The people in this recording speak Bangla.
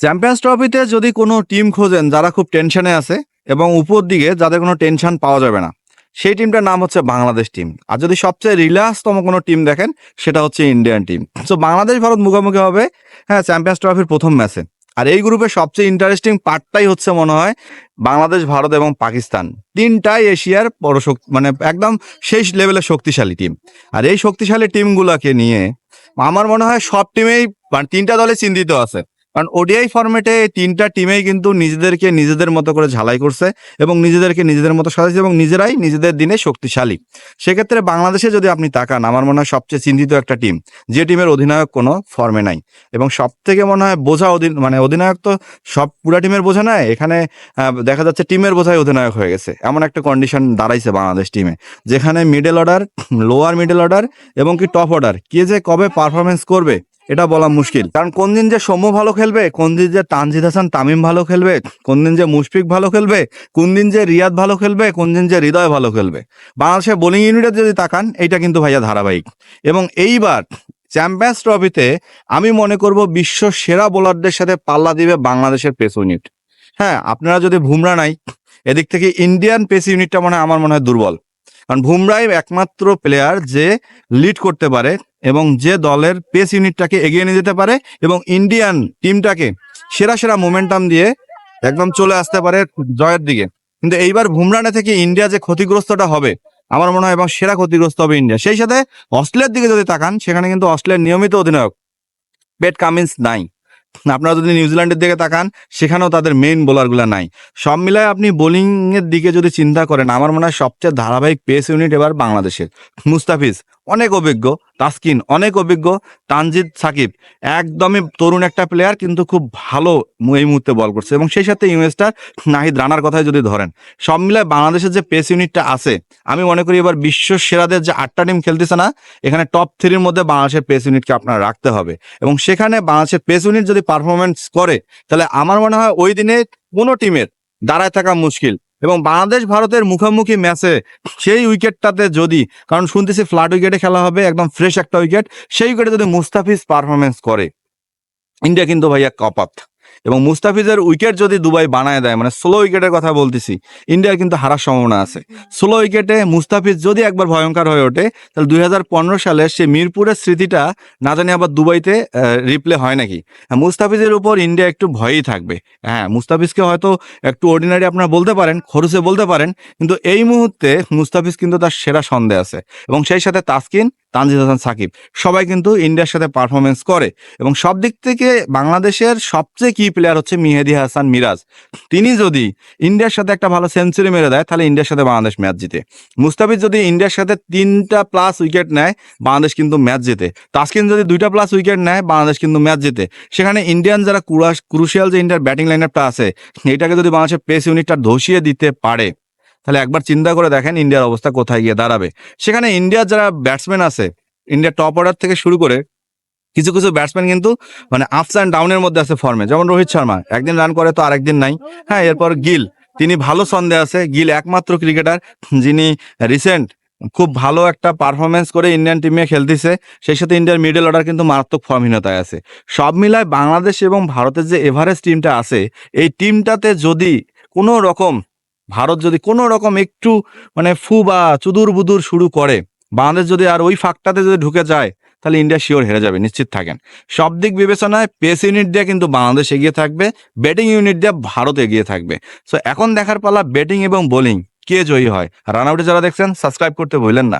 চ্যাম্পিয়ন্স ট্রফিতে যদি কোনো টিম খোঁজেন যারা খুব টেনশনে আছে এবং উপর দিকে যাদের কোনো টেনশন পাওয়া যাবে না, সেই টিমটার নাম হচ্ছে বাংলাদেশ টিম আর যদি সবচেয়ে রিল্যাক্সতম কোনো টিম দেখেন, সেটা হচ্ছে Indian team so Bangladesh Bharat মুখোমুখি হবে হ্যাঁ চ্যাম্পিয়ন্স ট্রফির প্রথম ম্যাচে আর এই গ্রুপের সবচেয়ে ইন্টারেস্টিং পার্টটাই হচ্ছে মনে হয় বাংলাদেশ, ভারত এবং পাকিস্তান। তিনটাই এশিয়ার বড় শক্তি মানে একদম শেষ লেভেলের শক্তিশালী টিম আর এই শক্তিশালী টিমগুলোকে নিয়ে আমার মনে হয় সব টিমেই মানে তিনটা দলে চিন্তিত আছে। কারণ ওডিআই ফরম্যাটে তিনটা টিমেই কিন্তু নিজেদেরকে নিজেদের মতো করে ঝালাই করছে এবং নিজেদেরকে নিজেদের মতো সাজাইছে এবং নিজেরাই নিজেদের দিনে শক্তিশালী। সেক্ষেত্রে বাংলাদেশে যদি আপনি তাকান, আমার মনে হয় সবচেয়ে চিন্তিত একটা টিম যে টিমের অধিনায়ক কোনো ফর্মে নাই। এবং সব থেকে মনে হয় বোঝা অধীন মানে অধিনায়ক তো সব পুরা টিমের বোঝা নয় এখানে দেখা যাচ্ছে টিমের বোঝাই অধিনায়ক হয়ে গেছে। এমন একটা কন্ডিশন দাঁড়াইছে বাংলাদেশ টিমে যেখানে middle order lower middle order এবং কি টপ অর্ডার কে যে কবে পারফরমেন্স করবে এটা বলা মুশকিল। কারণ কোন দিন যে সৌম্য ভালো খেলবে, কোন দিন যে তানজিদ হাসান, তামিম ভালো খেলবে, কোন দিন যে মুশফিক ভালো খেলবে, কোন দিন যে রিয়াদ ভালো খেলবে, কোন দিন যে হৃদয় ভালো খেলবে। বাংলাদেশের বোলিং ইউনিটে যদি তাকান, এইটা কিন্তু ভাইয়া ধারাবাহিক। এবং এইবার চ্যাম্পিয়ন্স ট্রফিতে আমি মনে করব বিশ্ব সেরা বোলারদের সাথে পাল্লা দিবে বাংলাদেশের পেস ইউনিট হ্যাঁ আপনারা যদি ভুমরা নাই, এদিক থেকে ইন্ডিয়ান পেস ইউনিটটা মনে হয় আমার মনে হয় দুর্বল। কারণ বুমরাই একমাত্র প্লেয়ার যে লিড করতে পারে এবং যে দলের পেস ইউনিটটাকে এগিয়ে নিয়ে যেতে পারে এবং ইন্ডিয়ান টিমটাকে সেরা সেরা মোমেন্টাম দিয়ে একদম চলে আসতে পারে জয়ের দিকে। কিন্তু এইবার বুমরানা থেকে ইন্ডিয়া যে ক্ষতিগ্রস্তটা হবে, আমার মনে হয় এবং সেরা ক্ষতিগ্রস্ত হবে ইন্ডিয়া সেই সাথে অস্ট্রেলিয়ার দিকে যদি তাকান, সেখানে কিন্তু অস্ট্রেলিয়ার নিয়মিত অধিনায়ক পেট কামিন্স নাই। আপনারা যদি নিউজিল্যান্ডের দিকে তাকান, সেখানেও তাদের মেইন বোলারগুলো নাই। সব মিলায় আপনি বোলিং এর দিকে যদি চিন্তা করেন, আমার মনে হয় সবচেয়ে ধারাবাহিক পেস ইউনিট এবার বাংলাদেশের। মুস্তাফিজ অনেক অভিজ্ঞ, তাসকিন অনেক অভিজ্ঞ, তানজিদ সাকিব একদমই তরুণ একটা প্লেয়ার কিন্তু খুব ভালো এই মুহূর্তে বল করছে এবং সেই সাথে ইউএসটার নাহিদ রানার কথাই যদি ধরেন, সব মিলায় বাংলাদেশের যে পেস ইউনিটটা আছে, আমি মনে করি এবার বিশ্ব সেরাদের যে আটটা টিম খেলতেছে না, এখানে টপ থ্রির মধ্যে বাংলাদেশের পেস ইউনিটকে আপনার রাখতে হবে এবং সেখানে বাংলাদেশের পেস ইউনিট যদি পারফরমেন্স করে, তাহলে আমার মনে হয় ওই দিনে কোনো টিমের দাঁড়ায় থাকা মুশকিল। এবং বাংলাদেশ ভারতের মুখোমুখি ম্যাচে সেই উইকেটটাতে যদি, কারণ শুনতেছি ফ্ল্যাট উইকেটে খেলা হবে, একদম ফ্রেশ একটা উইকেট, সেই উইকেটে যদি মুস্তাফিজ পারফরমেন্স করে, ইন্ডিয়া কিন্তু ভাইয়া কপাত। এবং মুস্তাফিজের উইকেট যদি দুবাই বানায় দেয় মানে স্লো উইকেটের কথা বলতেছি ইন্ডিয়ার কিন্তু হারার সম্ভাবনা আছে। স্লো উইকেটে মুস্তাফিজ যদি একবার ভয়ঙ্কর হয়ে ওঠে তাহলে দুই হাজার পনেরো সালে সে মিরপুরের স্মৃতিটা না জানি আবার দুবাইতে রিপ্লে হয় নাকি। হ্যাঁ, মুস্তাফিজের উপর ইন্ডিয়া একটু ভয়ই থাকবে। হ্যাঁ মুস্তাফিজকে হয়তো একটু অর্ডিনারি আপনারা বলতে পারেন খরচে বলতে পারেন কিন্তু এই মুহূর্তে মুস্তাফিজ কিন্তু তার সেরা সন্দেহ আছে। এবং সেই সাথে তাসকিন তানজিদ হাসান সাকিব। সবাই কিন্তু ইন্ডিয়ার সাথে পারফরমেন্স করে এবং সব দিক থেকে বাংলাদেশের সবচেয়ে কি প্লেয়ার হচ্ছে মিহেদি হাসান মিরাজ। তিনি যদি ইন্ডিয়ার সাথে একটা ভালো সেঞ্চুরি মেরে দেয়, তাহলে ইন্ডিয়ার সাথে বাংলাদেশ ম্যাচ জিতে। মুস্তাফিজ যদি ইন্ডিয়ার সাথে তিনটা প্লাস উইকেট নেয়, বাংলাদেশ কিন্তু ম্যাচ জিতে। তাসকিন যদি দুইটা প্লাস উইকেট নেয়, বাংলাদেশ কিন্তু ম্যাচ জিতে। সেখানে ইন্ডিয়ান যারা ক্রুশিয়াল যে ইন্ডিয়ার ব্যাটিং লাইন আছে, এটাকে যদি বাংলাদেশের পেস ইউনিটটা ধসিয়ে দিতে পারে তাহলে একবার চিন্তা করে দেখেন ইন্ডিয়ার অবস্থা কোথায় গিয়ে দাঁড়াবে। সেখানে ইন্ডিয়ার যারা ব্যাটসম্যান আছে, ইন্ডিয়ার টপ অর্ডার থেকে শুরু করে কিছু কিছু ব্যাটসম্যান কিন্তু মানে আপস অ্যান্ড ডাউনের মধ্যে আছে ফর্মে যেমন রোহিত শর্মা, একদিন রান করে তো আরেকদিন নাই। হ্যাঁ এরপর গিল। তিনি ভালো সন্দেহ আছে। গিল একমাত্র ক্রিকেটার যিনি রিসেন্ট খুব ভালো একটা পারফরমেন্স করে ইন্ডিয়ান টিমে খেলতেছে। সেই সাথে ইন্ডিয়ার মিডল অর্ডার কিন্তু মারাত্মক ফর্মহীনতায় আছে। সব মিলায় বাংলাদেশ এবং ভারতের যে এভারেজ টিমটা আছে, এই টিমটাতে যদি কোনো রকম ভারত যদি কোনো রকম একটু মানে ফু বা চুদুর বুদুর শুরু করে, বাংলাদেশ যদি আর ওই ফাঁকটাতে যদি ঢুকে যায়, তাহলে ইন্ডিয়া শিওর হেরে যাবে, নিশ্চিত থাকেন। সব দিক বিবেচনায় পেস ইউনিট দিয়ে কিন্তু বাংলাদেশ এগিয়ে থাকবে ব্যাটিং ইউনিট দিয়ে ভারত এগিয়ে থাকবে। সো এখন দেখার পালা ব্যাটিং এবং বোলিং কে জয়ী হয়? রান আউটে যারা দেখছেন সাবস্ক্রাইব করতে ভুলেন না।